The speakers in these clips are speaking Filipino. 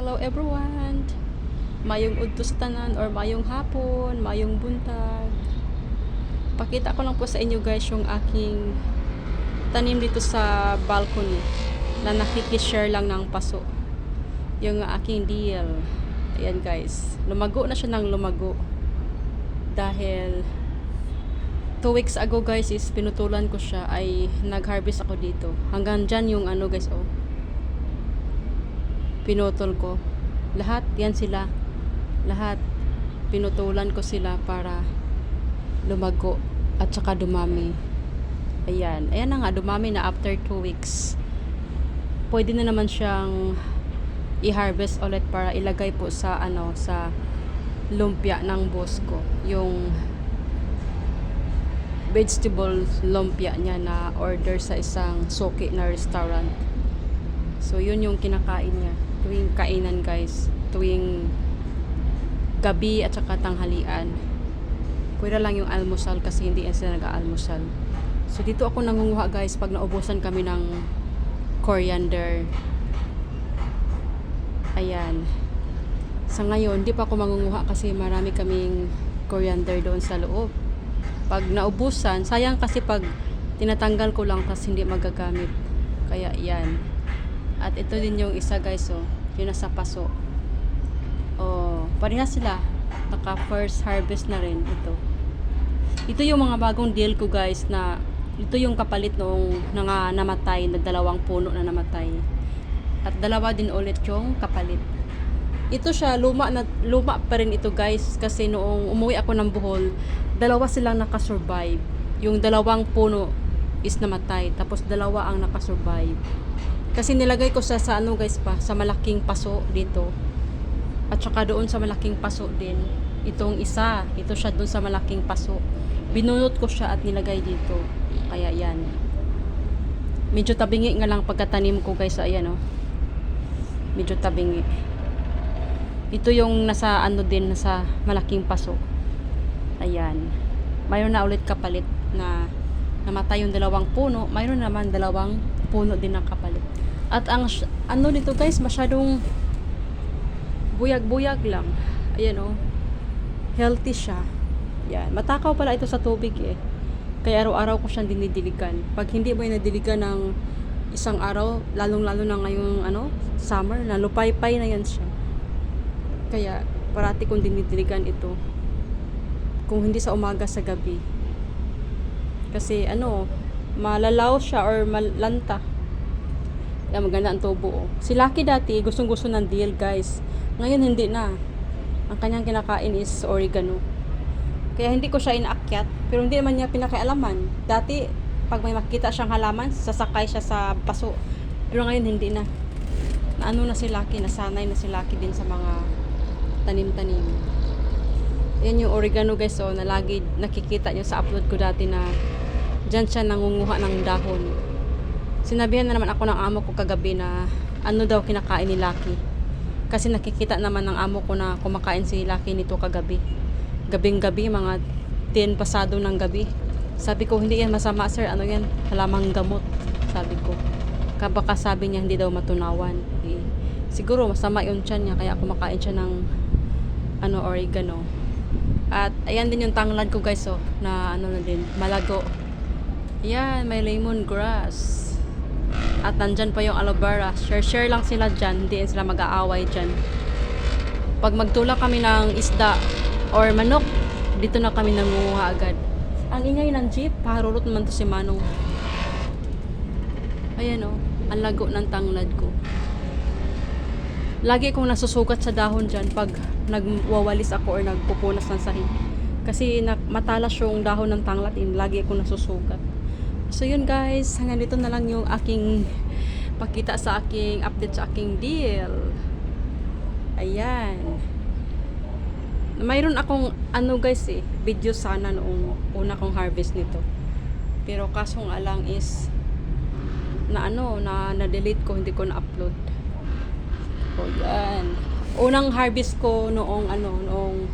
Hello everyone! Mayong udtos tanan or mayong hapon, mayong buntag. Pakita ko lang po sa inyo guys yung aking tanim dito sa balcony na nakikishare lang ng paso. Yung aking deal. Ayan guys. Lumago na siya ng lumago. Dahil two weeks ago guys is pinutulan ko siya ay nag-harvest ako dito. Hanggang dyan yung ano guys oh pinutol ko. Lahat, yan sila. Lahat, pinutulan ko sila para lumago at saka dumami. Ayan. Ayan na nga, dumami na after 2 weeks. Pwede na naman siyang i-harvest ulit para ilagay po sa ano sa lumpia ng boss ko. Yung vegetable lumpia niya na order sa isang soki na restaurant. So, yun yung kinakain niya. Tuwing kainan, guys. Tuwing gabi at saka tanghalian. Pwede lang yung almusal kasi hindi sila nag-aalmusal. So, dito ako nangunguha, guys, pag naubusan kami ng coriander. Ayan. Sa ngayon, di pa ako mangunguha kasi marami kaming coriander doon sa loob. Pag naubusan, sayang kasi pag tinatanggal ko lang kasi hindi magagamit. Kaya, yan. At ito din yung isa guys, oh. Yung nasa paso. Oh, pareha sila. Naka first harvest na rin ito. Ito yung mga bagong deal ko guys na ito yung kapalit noong nga namatay na dalawang puno na namatay. At dalawa din ulit yung kapalit. Ito siya, luma, na, luma pa rin ito guys kasi noong umuwi ako ng Bohol, dalawa silang nakasurvive. Yung dalawang puno is namatay, tapos dalawa ang nakasurvive. Kasi nilagay ko sa, sa ano guys pa, sa malaking paso dito. At saka doon sa malaking paso din. Itong isa, ito siya doon sa malaking paso. Binunot ko siya at nilagay dito. Kaya yan. Medyo tabingi nga lang pagkatanim ko guys. Ayan oh. Medyo tabingi. Ito yung nasa ano din, nasa malaking paso. Ayan. Mayroon na ulit kapalit na namatay yung dalawang puno. Mayroon naman dalawang puno din ng kapalit. At ang ano dito guys, masyadong buyag-buyag lang. Ayan oh. Healthy siya. Yan. Matakaw pala ito sa tubig eh. Kaya araw-araw ko siyang dinidiligan. Pag hindi mo yung nadiligan ng isang araw, lalong-lalo na ngayong ano, summer, na lupay-pay na yan siya. Kaya parati kong dinidiligan ito. Kung hindi sa umaga sa gabi. Kasi ano, malalaw siya or malanta. Kaya maganda ang tubo. Oh. Si Lucky dati, gustong gusto ng deal guys. Ngayon hindi na. Ang kanyang kinakain is oregano. Kaya hindi ko siya inaakyat. Pero hindi naman niya pinakialaman. Dati, pag may makita siyang halaman, sasakay siya sa paso. Pero ngayon hindi na. Ano na si Lucky, nasanay na si Lucky din sa mga tanim-tanim. Yan yung oregano guys, so, na lagi nakikita nyo sa upload ko dati na dyan siya nangunguha ng dahon. Sinabihan na naman ako ng amo ko kagabi na ano daw kinakain ni Lucky. Kasi nakikita naman ng amo ko na kumakain si Lucky nito kagabi. Gabing gabi, mga 10 pasado ng gabi. Sabi ko, hindi yan masama sir, ano yan, halamang gamot. Sabi ko. Kabaka sabi niya hindi daw matunawan. Eh, siguro masama yung tiyan niya kaya kumakain siya ng ano oregano. At ayan din yung tanglad ko guys oh, na ano na din, malago. Yan, may lemongrass. At nandyan pa yung aloe vera. Share-share lang sila dyan. Hindi sila mag-aaway dyan. Pag magtulak kami ng isda or manok, dito na kami nangunguha agad. Ang ingay ng jeep, paharurot naman to si Manong. Ayan o, ang lago ng tanglad ko. Lagi akong nasusugat sa dahon dyan pag nagwawalis ako or nagpupunas ng sahig. Kasi matalas yung dahon ng tanglad, in, lagi akong nasusugat. So yun guys, hanggang dito na lang yung aking pakita sa aking update sa aking deal. Ayan. Mayroon akong ano guys eh, video sana noong una kong harvest nito. Pero kaso nga lang is na ano, na na-delete ko, hindi ko na-upload. O yan. Unang harvest ko noong ano, noong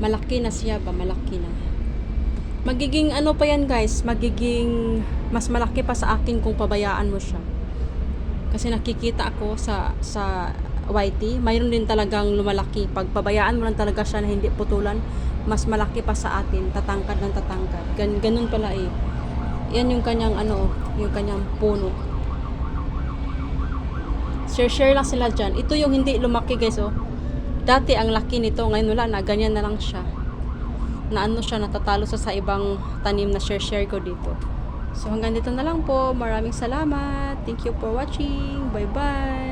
malaki na siya ba, malaki na magiging ano pa yan guys, magiging mas malaki pa sa akin kung pabayaan mo siya. Kasi nakikita ako sa sa whitey, mayroon din talagang lumalaki. Pag pabayaan mo lang talaga siya na hindi putulan, mas malaki pa sa atin, tatangkad ng tatangkad. Gan ganun pala eh. Yan yung kanyang ano, yung kanyang puno. Share-share lang sila dyan. Ito yung hindi lumaki guys oh. Dati ang laki nito, ngayon wala na, ganyan na lang siya. Na ano siya, natatalo sa sa ibang tanim na share-share ko dito. So hanggang dito na lang po. Maraming salamat. Thank you for watching. Bye-bye.